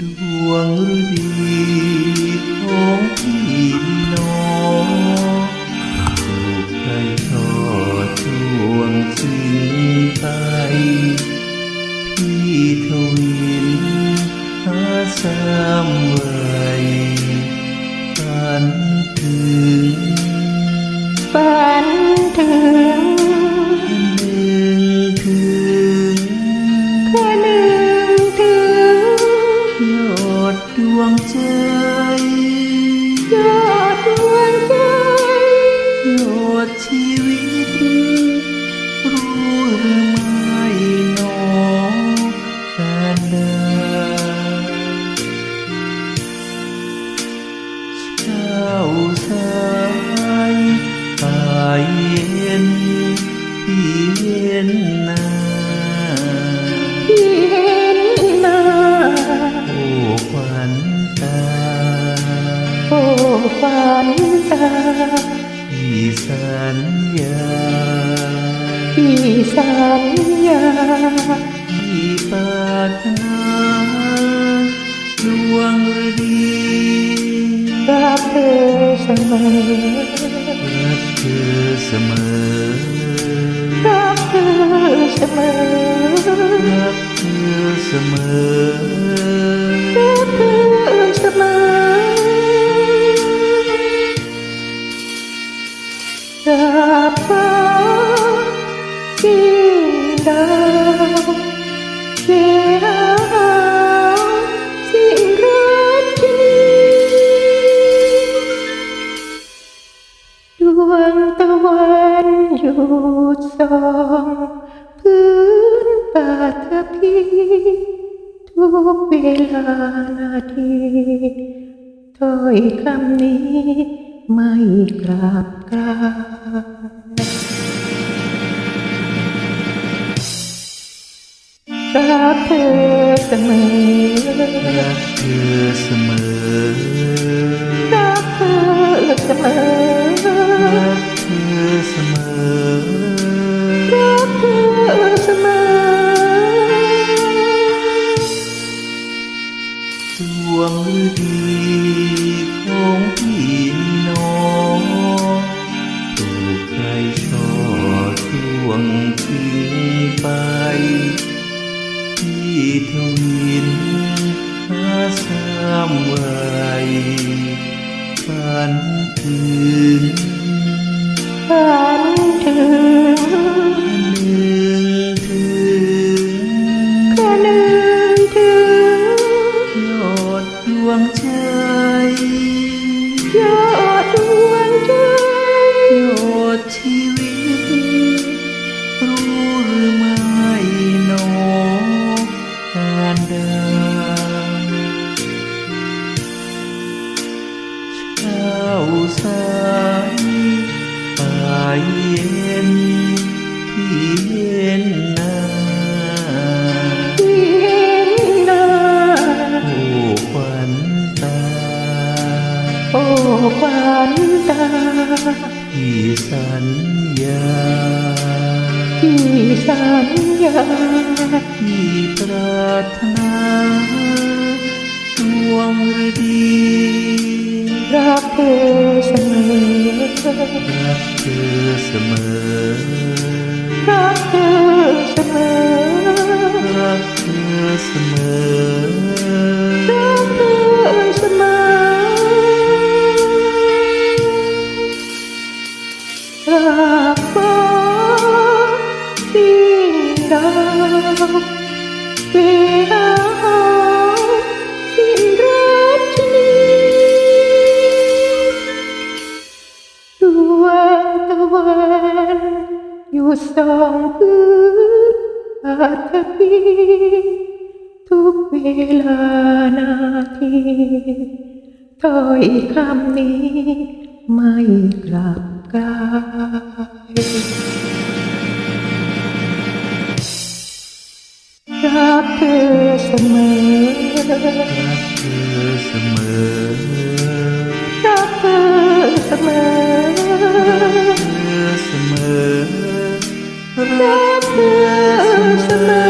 ดวงฤดีของพี่น้องถูกใครทอดช่วงสิ้นไปพี่ทวินหาสามไว้ฝันถึงฝันถึง ดดวงใจ ฝันตาพี่สัญญาพี่สัญญาที่ปรารถนาดวงฤดีรักเธอเสมอรักเธอเสมอรักเธอเสมอรักเธอเสมอ วงตะวันอยู่สองพื้นป่าทะพีทุกเวลานาทีถ้อยคำนี้ไม่กลับกลารักเธอเสมอรักเธอเสมอรักเธอเสมอ กเธอเสมอ รักเธอเสมอ ดวงฤดีของพี่น้องถูกใครชอบช่วงทิ้งไปพี่ทวินหาสามไวัยฝันถึง ฝันถึงนึงถึงแค่นึกถึงยอดดวงใจยอดดวงใจยอดชีวิต โอ้ฝันตาที่สัญญาที่สัญญาที่ปรารถนาดวงฤดีรักเธอเสมอรักเธอเสมอรักเธอเสมอรักเธอเสมอ อยู่สองพื้นอาทพีทุกเวลานาทีถ้อยคำนี้ไม่กลับกลาย รักเธอเสมอ รักเธอเสมอ รักเธอเสมอเธอเสมอ รักเธอเสมอ